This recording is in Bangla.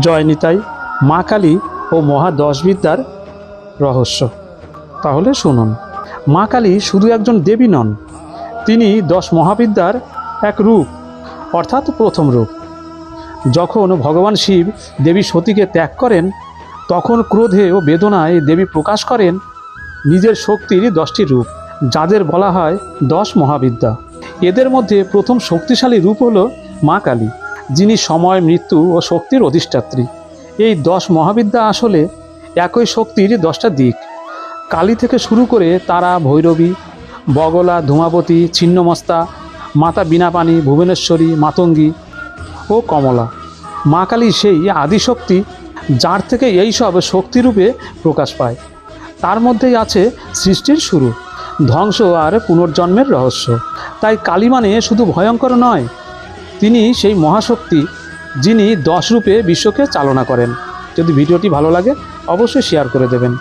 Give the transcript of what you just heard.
জয় নিতাই মা কালী ও মহা দশবিদ্যার রহস্য। তাহলে শুনুন, মা কালী শুধু একজন দেবী নন, তিনি দশ মহাবিদ্যার এক রূপ, অর্থাৎ প্রথম রূপ। যখন ভগবান শিব দেবী সতীকে ত্যাগ করেন, তখন ক্রোধে ও বেদনায় দেবী প্রকাশ করেন নিজের শক্তির দশটি রূপ, যাদের বলা হয় দশ মহাবিদ্যা। এদের মধ্যে প্রথম শক্তিশালী রূপ হল মা কালী। যিনি সময়, মৃত্যু ও শক্তির অধিষ্ঠাত্রী। এই দশ মহাবিদ্যা আসলে একই শক্তির দশটা দিক। কালী থেকে শুরু করে তারা ভৈরবী, বগলা, ধূমাবতী, ছিন্নমস্তা, মাতা বীণাপাণি ভুবনেশ্বরী, মাতঙ্গী ও কমলা। মা কালী সেই আদিশক্তি যার থেকে এই সব শক্তিরূপে প্রকাশ পায়। তার মধ্যেই আছে সৃষ্টির শুরু, ধ্বংস আর পুনর্জন্মের রহস্য। তাই কালী মানে শুধু ভয়ঙ্কর নয় তিনি সেই মহাশক্তি যিনি দশ রূপে বিশ্বকে চালনা করেন। যদি ভিডিওটি ভালো লাগে, অবশ্যই শেয়ার করে দেবেন।